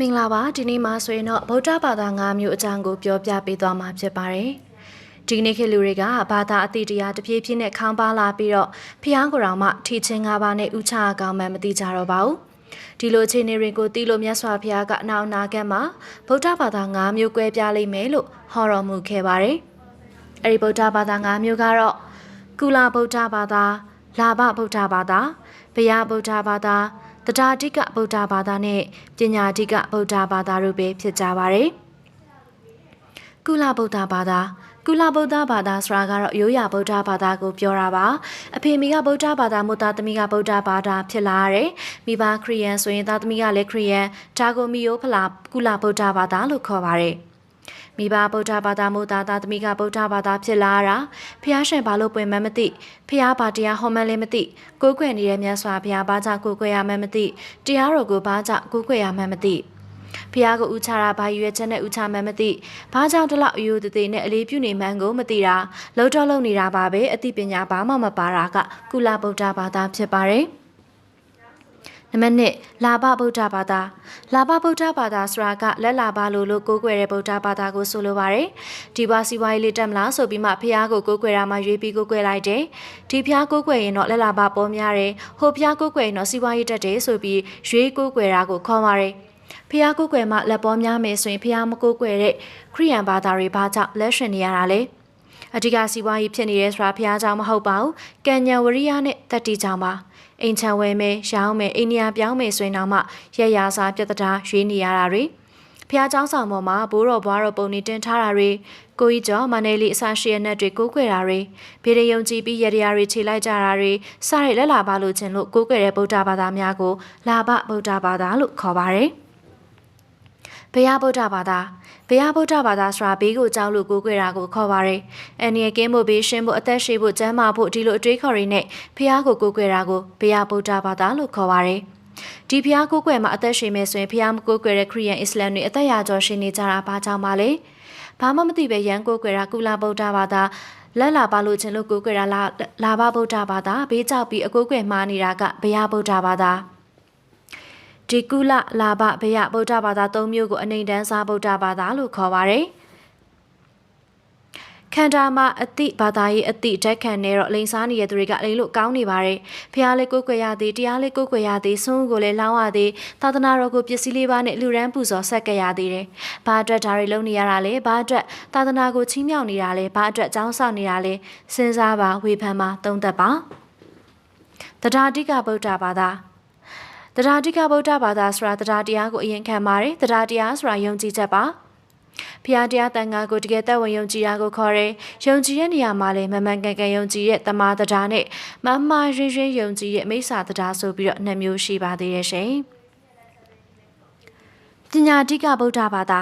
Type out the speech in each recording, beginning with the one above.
မင်္ဂလာပါဒီနေ့မှာဆိုရင်တော့ဗုဒ္ဓဘာသာ၅မျိုးအကြောင်းကိုပြောပြပေးသွားမှာဖြစ်ပါတယ်ဒီနေ့ခေတ်လူတွေကဘာသာအတိတရားတဖြည်းဖြည်းနဲ့ခေါင်းပါလာပြီးတော့ဖျားကိုယ်တော်မှထီချင်း၅ပါးနဲ့ဥချအကောင်မှမသိကြတော့ပါဘူးဒီလိုအခြေအနေတွေကိုသိလို့မြတ်စွာဘုရားကအနောက်အနာဂတ်မှာဗုဒ္ဓဘာသာ၅မျိုးကွဲပြားလိမ့်မယ်လို့ဟောတော်မူခဲ့ပါတယ်အဲဒီဗုဒ္ဓဘာသာ၅မျိုးကတော့ကုလဗုဒ္ဓဘာသာလာဘဗုဒ္ဓဘာသာဗျာဗုဒ္ဓဘာသာ တတာတိကဗုဒ္ဓဘာသာနဲ့ပညာတိကဗုဒ္ဓဘာသာတို့ပဲဖြစ်ကြပါတယ်။ကုလဗုဒ္ဓဘာသာကုလဗုဒ္ဓဘာသာဆိုတာကတော့ရိုးရာဗုဒ္ဓဘာသာကိုပြောတာပါအဖေမိကဗုဒ္ဓဘာသာမုသားသမီးကဗုဒ္ဓဘာသာဖြစ်လာရတယ်မိဘခရီးယန်ဆိုရင်သားသမီးကလည်းခရီးယန်ဒါကိုမီယိုဖလာကုလဗုဒ္ဓဘာသာလို့ခေါ်ပါတယ် မိဘဗုဒ္ဓဘာသာမို့သားသားသမီးကဗုဒ္ဓဘာသာဖြစ်လာတာဖះရှင်ဘာလို့ပွင့်မှန်းမသိဖះဘာတရားဟောမှန်းလည်းမသိကိုးကွယ်နေတဲ့မြတ်စွာဘုရားဘာကြောင့်ကိုးကွယ်ရမှန်းမသိတရားတော်ကိုဘာကြောင့်ကိုးကွယ်ရမှန်းမသိဖះကိုဥချတာဘာရွယ်ချက်နဲ့ဥချမှန်းမသိဘာကြောင့်တလောက်အယူတသေးနဲ့အလေးပြုနေမှန်းကိုမသိတာလုံးတော့လုံးနေတာပါပဲအသိပညာဘာမှမပါတာကကုလဗုဒ္ဓဘာသာဖြစ်ပါတယ် နံပါတ်1လာဘဗုဒ္ဓဘာသာလာဘဗုဒ္ဓဘာသာဆိုတာကလက်လာဘလို့လို့ကိုးကွယ်တဲ့ဗုဒ္ဓဘာသာကိုဆိုလိုပါတယ်ဒီဘွားစီဝါးရေးလေးတက်မလားဆိုပြီးမှဖះကိုကိုးကွယ်တာမှရွေးပြီးကိုးကွယ်လိုက်တယ်ဒီဖះကိုးကွယ်ရင်တော့လက်လာဘပေါ်များတယ်ဟိုဖះကိုးကွယ်ရင်တော့စီဝါးရေးတက်တယ်ဆိုပြီးရွေးကိုးကွယ်တာကိုခေါ်ပါတယ်ဖះကိုးကွယ်မှလက်ပေါ်များမယ်ဆိုရင်ဖះမကိုးကွယ်တဲ့ခရိယန်ဘာသာတွေဘာကြောင့်လက်ရှင်နေရတာလဲအဓိကစီးပွားရေးဖြစ်နေရဲဆိုတာဖះเจ้าမဟုတ်ပါဘူးကံဉဏ်ဝရိယနဲ့တတိကြောင့်ပါ အိမ်ချံဝဲမယ်ရောင်းမယ်အိန္ဒိယပြောင်းမယ်ဆိုရင်တော့မှရရစာပြဿနာရွေးနေရတာတွေဖះเจ้าဆောင်ပေါ်မှာဘိုးတော်ဘွားတော်ပုံနေတင်ထားတာတွေကိုကြီးကျော်မနယ်လီအစရှိရနဲ့တွေကိုးကွယ်တာတွေဗေဒယုံကြည်ပြီးရတရားတွေခြေလိုက်ကြတာတွေစရလက်လာပါလို့ခြင်းလို့ကိုးကွယ်တဲ့ဗုဒ္ဓဘာသာများကိုလာဘဗုဒ္ဓဘာသာလို့ခေါ်ပါတယ် ဘုရားဗုဒ္ဓဘာသာဘုရားဗုဒ္ဓဘာသာဆိုတာဘေးကိုကြောက်လို့ကိုးကွယ်တာကိုခေါ်ပါတယ်။အန်နီယကင်းဖို့ဘေးရှင်းဖို့အသက်ရှည်ဖို့ကျန်းမာဖို့ဒီလိုအတွေးခေါ်တွေနဲ့ဘုရားကိုကိုးကွယ်တာကိုဘုရားဗုဒ္ဓဘာသာလို့ခေါ်ပါတယ်။ဒီဘုရားကိုးကွယ်မှာအသက်ရှင်မယ်ဆိုရင်ဘုရားမကိုးကွယ်တဲ့ခရီးယန်အစ္စလာမ်တွေအသက်ရာကျော်ရှင်နေကြတာဘာကြောင့်ပါလဲ။ဘာမှမသိပဲရန်ကိုးကွယ်တာကုလဗုဒ္ဓဘာသာလက်လာပါလို့ခြင်းလို့ကိုးကွယ်တာလာလာဘဗုဒ္ဓဘာသာဘေးကြောက်ပြီးအကိုးကွယ်မှားနေတာကဘုရားဗုဒ္ဓဘာသာ။ ဒီကုလလာဘဘယဗုဒ္ဓဘာသာ၃မျိုးကိုအနေတန်းစားဗုဒ္ဓဘာသာလို့ခေါ်ပါတယ်။ခန္ဓာမှာအတိဘာသာရေးအတိဓာတ်ခံနေတော့လိန်စားနေတဲ့သူတွေကလိန်လို့ကောင်းနေပါတယ်။ဖះလေးကိုကိုွယ်ရသည်တရားလေးကိုကိုွယ်ရသည်ဆုံးကိုလည်းလောင်းရသည်သာသနာတော်ကိုပစ္စည်းလေးပါးနဲ့လူရန်ပူဇော်ဆက်ကြရသေးတယ်။ဘာအတွက်ဒါတွေလုပ်နေရတာလဲ။ဘာအတွက်သာသနာကိုချီးမြှောက်နေတာလဲ။ဘာအတွက်ကြောင်းဆောက်နေတာလဲ။စဉ်းစားပါဝေဖန်ပါသုံးသပ်ပါ။တရားတိကဗုဒ္ဓဘာသာ တရားတိကဗုဒ္ဓဘာသာဆိုတာတရားတရားကိုအရင်ခံပါတယ်တရားတရားဆိုတာယုံကြည်ချက်ပါဖျားတရားတန်ခါကိုတကယ်သက်ဝင်ယုံကြည်တာကိုခေါ်တယ်။ယုံကြည်တဲ့နေရာမှာလည်းမမှန်ကန်ကန်ယုံကြည်တဲ့တမာတရားနဲ့မမရင်းရင်းယုံကြည်ရဲ့မိစ္ဆာတရားဆိုပြီးတော့နှစ်မျိုးရှိပါသေးရဲ့ရှင်။ပညာတိကဗုဒ္ဓဘာသာ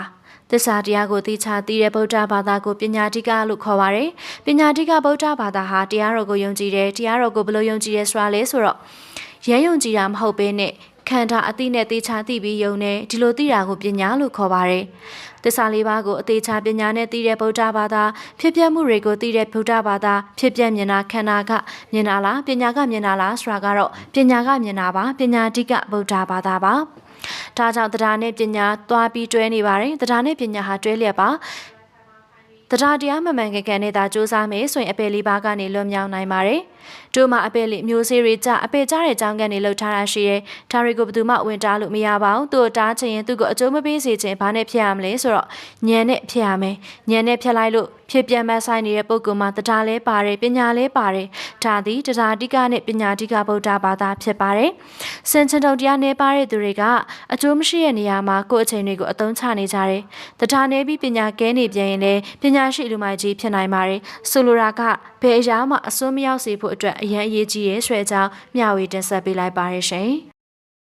သစ္စာတရားကိုသိချသိတဲ့ဗုဒ္ဓဘာသာကိုပညာတိကလို့ခေါ်ပါတယ်။ပညာတိကဗုဒ္ဓဘာသာဟာတရားတော်ကိုယုံကြည်တယ်။တရားတော်ကိုဘယ်လိုယုံကြည်ရဲဆိုတာလဲဆိုတော့ ရဲယုံကြည်တာမဟုတ်ဘဲနဲ့ခန္ဓာအသိနဲ့သေချာသိပြီးယုံနေဒီလိုသိတာကိုပညာလို့ခေါ်ပါတယ်။သစ္စာလေးပါးကိုအသေးချာပညာနဲ့သိတဲ့ဗုဒ္ဓဘာသာဖြစ်ပျက်မှုတွေကိုသိတဲ့ဗုဒ္ဓဘာသာဖြစ်ပျက်မြင်တာခန္ဓာကမြင်တာလားပညာကမြင်တာလားဆိုတာကတော့ပညာကမြင်တာပါပညာတိကဗုဒ္ဓဘာသာပါ။ဒါကြောင့်တရားနဲ့ပညာသွားပြီးတွဲနေပါတယ်။တရားနဲ့ပညာဟာတွဲလျက်ပါတရားတရားမမှန်ကန်ကန်နဲ့သာစူးစမ်းမယ်ဆိုရင်အပယ်လေးပါးကနေလွတ်မြောက်နိုင်ပါတယ်။ တို့မှာအပယ်လေးမျိုးစေ့တွေကြအပယ်ကြတဲ့အကြောင်းကနေလှုပ်ထားတာရှိရဲ။ဒါတွေကိုဘယ်သူမှဝင်တားလို့မရပါဘူး။သူ့တားချင်ရင်သူ့ကိုအကျိုးမပေးစေချင်ဘာနဲ့ဖြစ်ရမလဲဆိုတော့ညံနဲ့ဖြစ်ရမယ်။ညံနဲ့ဖြစ်လိုက်လို့ဖြစ်ပြန်မဆိုင်နေတဲ့ပုံကမှာတရားလဲပါတယ်ပညာလဲပါတယ်။ဒါသည်တရားတိကနဲ့ပညာတိကဗုဒ္ဓဘာသာဖြစ်ပါတယ်။စင်ချင်တုံတရားနဲ့ပါတဲ့သူတွေကအကျိုးမရှိတဲ့နေရာမှာကိုယ့်အချိန်တွေကိုအသုံးချနေကြတယ်။တရားနဲ့ပြီးပညာကဲနေပြန်ရင်လည်းပညာရှိလူမိုက်ကြီးဖြစ်နိုင်ပါတယ်။ဆိုလိုတာကဘယ်အရာမှအစွန်းမရောက်စေဖို့အတွက်အရန်အရေးကြီးရဲ့ဆွဲကြောင်းမျှဝေတင်ဆက်ပေးလိုက်ပါရရှင်။